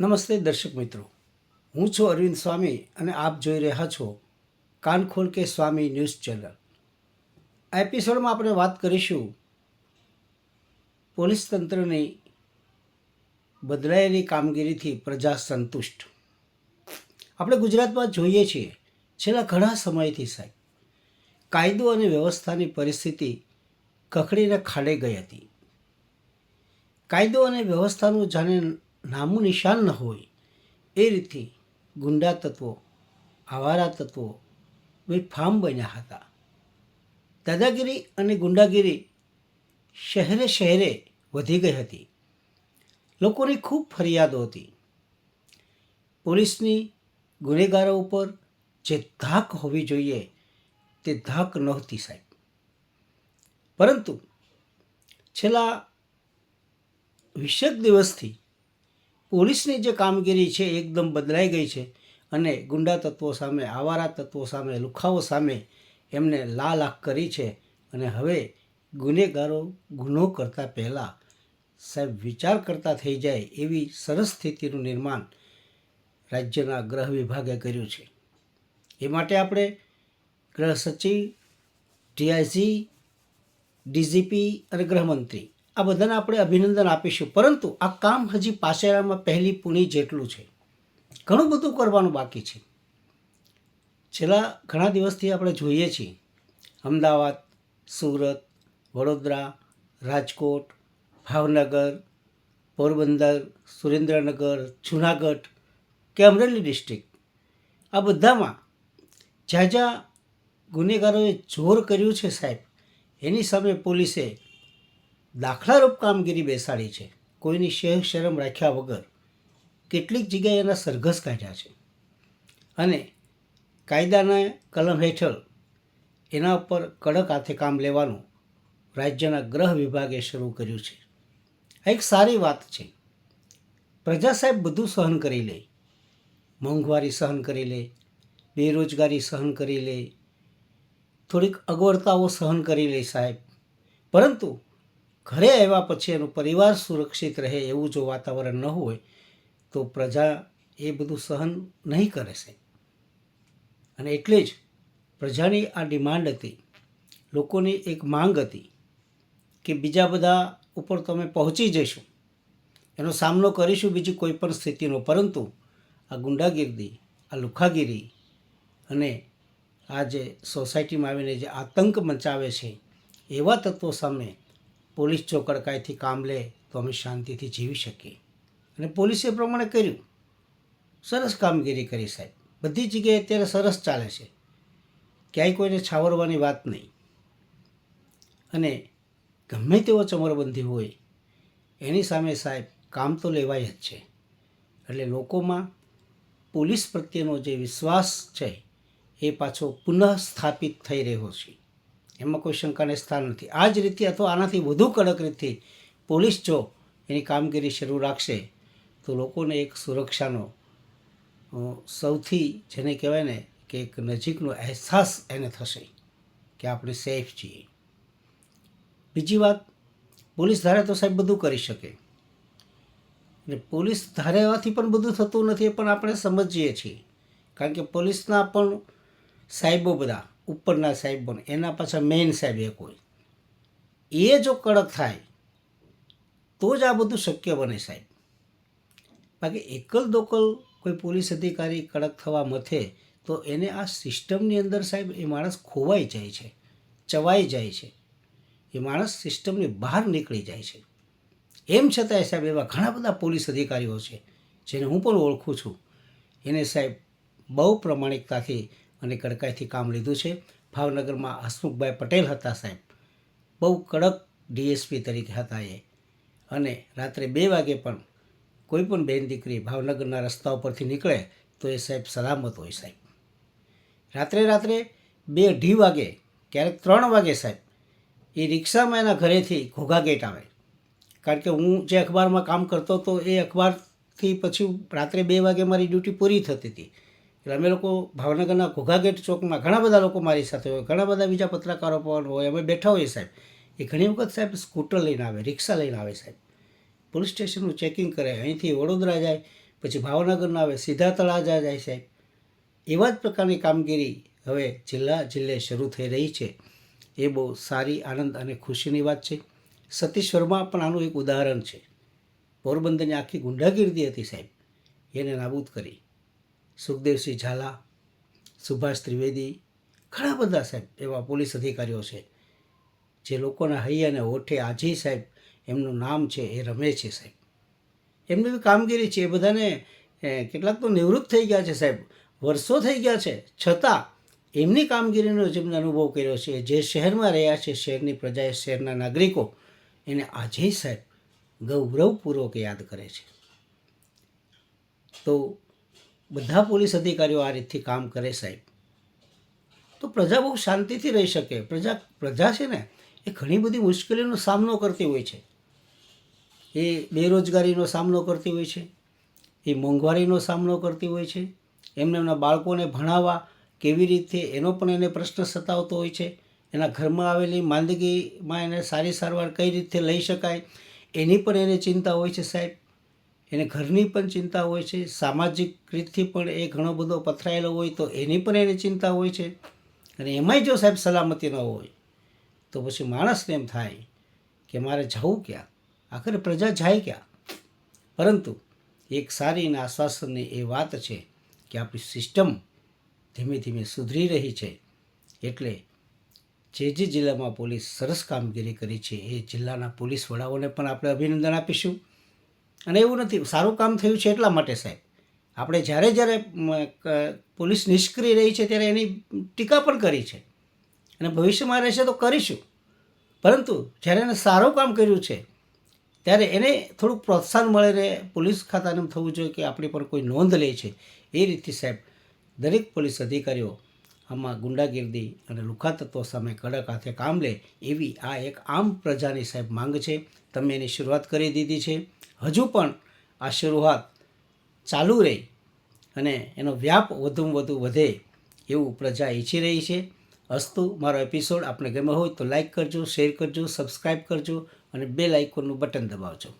નમસ્તે દર્શક મિત્રો. હું છું અરવિંદ સ્વામી અને આપ જોઈ રહ્યા છો કાનખોલ કે સ્વામી ન્યૂઝ ચેનલ. આ એપિસોડમાં આપણે વાત કરીશું પોલીસ તંત્રની બદલાયેલી કામગીરીથી પ્રજા સંતુષ્ટ. આપણે ગુજરાતમાં જોઈએ છીએ છેલ્લા ઘણા સમયથી સાહેબ. કાયદો અને વ્યવસ્થાની પરિસ્થિતિ કખડીને ખાડે ગઈ હતી. કાયદો અને વ્યવસ્થાનું જાણે નામું નિશાન ન હોય. એ રીતે ગુંડા તત્વો, આવારા તત્વો બેફામ બન્યા હતા. દાદાગીરી અને ગુંડાગીરી શહેરે શહેરે વધી ગઈ હતી. લોકોની ખૂબ ફરિયાદો હતી. પોલીસની ગુનેગારો ઉપર જે ધાક હોવી જોઈએ તે ધાક નહોતી સાહેબ. પરંતુ છેલ્લા વીસેક દિવસથી પોલીસની જે કામગીરી છે એકદમ બદલાઈ ગઈ છે અને ગુંડા તત્વો સામે, આવારા તત્વો સામે, લુખાઓ સામે એમને લાલ આંખ કરી છે અને હવે ગુનેગારો ગુનો કરતાં પહેલાં સાહેબ વિચાર કરતા થઈ જાય એવી સરસ સ્થિતિનું નિર્માણ રાજ્યના ગ્રહ વિભાગે કર્યું છે. એ માટે આપણે ગૃહ સચિવ ડીઆઈસી ડીજીપી અને ગૃહમંત્રી આ બધાને આપણે અભિનંદન આપીશું. પરંતુ આ કામ હજી પાસેરામાં પહેલી પૂણી જેટલું છે. ઘણું બધું કરવાનું બાકી છે. છેલ્લા ઘણા દિવસથી આપણે જોઈએ છીએ. અમદાવાદ, સુરત, વડોદરા, રાજકોટ, ભાવનગર, પોરબંદર, સુરેન્દ્રનગર, જુનાગઢ, કે અમરેલી ડિસ્ટ્રિક્ટ. આ બધામાં જ્યાં જ્યાં ગુનેગારોએ જોર કર્યું છે સાહેબ, એની સામે પોલીસે દાખલારૂપ કામગીરી બેસાડી છે. કોઈની શેહ શરમ રાખ્યા વગર કેટલીક જગ્યાએ એના સરઘસ કાઢ્યા છે. અને કાયદાના કલમ હેઠળ એના ઉપર કડક હાથે કામ લેવાનું રાજ્યના ગ્રહ વિભાગે શરૂ કર્યું છે. આ એક સારી વાત છે. પ્રજા સાહેબ બધું સહન કરી લે. મોંઘવારી સહન કરી લે. બેરોજગારી સહન કરી લે. થોડીક અગવડતાઓ સહન કરી લે સાહેબ. પરંતુ ઘરે આવ્યા પછી એનો પરિવાર સુરક્ષિત રહે એવું જો વાતાવરણ ન હોય, તો પ્રજા એ બધું સહન નહીં કરે છે અને એટલે જ પ્રજાની આ ડિમાન્ડ હતી, લોકોની એક માંગ હતી કે બીજા બધા ઉપર તમે પહોંચી જઈશું. એનો સામનો કરીશું બીજી કોઈ પણ સ્થિતિનો. પરંતુ આ ગુંડાગીરી, આ લુખાગીરી અને આ જે સોસાયટીમાં આવીને જે આતંક મચાવે છે, એવા તત્વો સામે પોલીસ ચોકડકાઈથી કામ લે તો અમે શાંતિથી જીવી શકીએ. અને પોલીસે પ્રમાણે કર્યું. સરસ કામગીરી કરી સાહેબ. બધી જગ્યાએ અત્યારે સરસ ચાલે છે. ક્યાંય કોઈને છાવરવાની વાત નહીં. અને ગમે તેવો ચમરબંધી હોય, એની સામે સાહેબ કામ તો લેવાય જ છે. એટલે લોકોમાં પોલીસ પ્રત્યેનો જે વિશ્વાસ છે, એ પાછો પુનઃ સ્થાપિત થઈ રહ્યો છે. એમાં કોઈ શંકાને સ્થાન નથી. આ જ રીતે અથવા આનાથી વધુ કડક રીતે પોલીસ જો એની કામગીરી શરૂ રાખશે, તો લોકોને એક સુરક્ષાનો સૌથી જેને કહેવાય ને કે એક નજીકનો અહેસાસ એને થશે કે આપણે સેફ છીએ. બીજી વાત, પોલીસ ધારે તો સાહેબ બધું કરી શકે. એટલે પોલીસ ધારેવાથી પણ બધું થતું નથી એ પણ આપણે સમજીએ છીએ. કારણ કે પોલીસના પણ સાહેબો બધા ઉપરના સાહેબ બને, એના પાછા મેઇન સાહેબ એક હોય. એ જો કડક થાય, તો જ આ બધું શક્ય બને સાહેબ. બાકી એકલ દોકલ કોઈ પોલીસ અધિકારી કડક થવા મથે, તો એને આ સિસ્ટમની અંદર સાહેબ એ માણસ ખોવાઈ જાય છે, ચવાઈ જાય છે. એ માણસ સિસ્ટમની બહાર નીકળી જાય છે. એમ છતાંય સાહેબ એવા ઘણા બધા પોલીસ અધિકારીઓ છે, જેને હું પણ ઓળખું છું. એને સાહેબ બહુ પ્રમાણિકતાથી અને કડકાઈથી કામ લીધું છે. ભાવનગરમાં હસમુખભાઈ પટેલ હતા સાહેબ. બહુ કડક ડીએસપી તરીકે હતા એ. અને રાત્રે બે વાગે પણ કોઈ પણ બેન દીકરી ભાવનગરના રસ્તા ઉપરથી નીકળે તો એ સાહેબ સલામત હોય સાહેબ. રાત્રે રાત્રે બે અઢી વાગે, ક્યારેક ત્રણ વાગે સાહેબ, એ રિક્ષામાં એના ઘરેથી ઘોઘા ગેટ આવે. કારણ કે હું જે અખબારમાં કામ કરતો હતો એ અખબારથી પછી રાત્રે બે વાગે મારી ડ્યુટી પૂરી થતી હતી. એટલે અમે લોકો ભાવનગરના ઘોઘાગેટ ચોકમાં ઘણા બધા લોકો મારી સાથે હોય, ઘણા બધા બીજા પત્રકારો પણ હોય. અમે બેઠા હોઈએ સાહેબ. એ ઘણી વખત સાહેબ સ્કૂટર લઈને આવે, રિક્ષા લઈને આવે સાહેબ. પોલીસ સ્ટેશનનું ચેકિંગ કરે, અહીંથી વડોદરા જાય, પછી ભાવનગરના આવે, સીધા તળાજા જાય સાહેબ. એવા જ પ્રકારની કામગીરી હવે જિલ્લા જિલ્લે શરૂ થઈ રહી છે. એ બહુ સારી, આનંદ અને ખુશીની વાત છે. સતીશ પણ આનું એક ઉદાહરણ છે. પોરબંદરની આખી ગુંડાગીર્દી હતી સાહેબ. એને નાબૂદ કરી. સુખદેવસિંહ ઝાલા, સુભાષ ત્રિવેદી, ઘણા બધા સાહેબ એવા પોલીસ અધિકારીઓ છે. જે લોકોના હૈ અને હોઠે આજે સાહેબ, એમનું નામ છે એ રમે છે સાહેબ. એમની બી કામગીરી છે એ બધાને કેટલાક તો નિવૃત્ત થઈ ગયા છે સાહેબ. વર્ષો થઈ ગયા છે. છતાં એમની કામગીરીનો જેમને અનુભવ કર્યો છે. જે શહેરમાં રહ્યા છે, શહેરની પ્રજાએ શહેરના નાગરિકો, એને આજે સાહેબ ગૌરવપૂર્વક યાદ કરે છે. તો બધા પોલીસ અધિકારીઓ આ રીતથી કામ કરે સાહેબ. તો પ્રજા બહુ શાંતિથી રહી શકે. પ્રજા પ્રજા છે ને, એ ઘણી બધી મુશ્કેલીનો સામનો કરતી હોય છે. એ બેરોજગારીનો સામનો કરતી હોય છે. એ મોંઘવારીનો સામનો કરતી હોય છે. એમને એમના બાળકોને ભણાવવા કેવી રીતે, એનો પણ એને પ્રશ્ન સતાવતો હોય છે. એના ઘરમાં આવેલી માંદગીમાં એને સારી સારવાર કઈ રીતે લઈ શકાય, એની પણ એને ચિંતા હોય છે સાહેબ. એને ઘરની પણ ચિંતા હોય છે. સામાજિક રીતથી પણ એ ઘણો બધો પથરાયેલો હોય તો એની પણ એને ચિંતા હોય છે. અને એમાંય જો સાહેબ સલામતી ન હોય, તો પછી માણસને એમ થાય કે મારે જવું ક્યાં? આખરે પ્રજા જાય ક્યાં? પરંતુ એક સારી અને આશ્વાસનની એ વાત છે કે આપણી સિસ્ટમ ધીમે ધીમે સુધરી રહી છે. એટલે જે જે જિલ્લામાં પોલીસ સરસ કામગીરી કરી છે, એ જિલ્લાના પોલીસ વડાઓને પણ આપણે અભિનંદન આપીશું. અને એવું નથી. સારું કામ થયું છે એટલા માટે સાહેબ. આપણે જ્યારે જ્યારે પોલીસ નિષ્ક્રિય રહી છે ત્યારે એની ટીકા પણ કરી છે. અને ભવિષ્યમાં રહેશે તો કરીશું. પરંતુ જ્યારે એને સારું કામ કર્યું છે, ત્યારે એને થોડુંક પ્રોત્સાહન મળે રહે પોલીસ ખાતાને થવું જોઈએ કે આપણી પર કોઈ નોંધ લે છે. એ રીતથી સાહેબ, દરેક પોલીસ અધિકારીઓ આમાં ગુંડાગીર્દી અને લુખા સામે કડક હાથે કામ લે એવી આ એક આમ પ્રજાની સાહેબ માંગ છે. તમે એની શરૂઆત કરી દીધી છે. હજુ પણ આ શરૂઆત ચાલુ રહે અને એનો વ્યાપ વધુમાં વધુ વધે એવું પ્રજા ઈચ્છી રહી છે. અસ્તુ, મારો એપિસોડ આપને ગમ્યો હોય તો લાઈક કરજો શેર કરજો સબસ્ક્રાઈબ કરજો અને બે લાઇકોનનું બટન દબાવજો.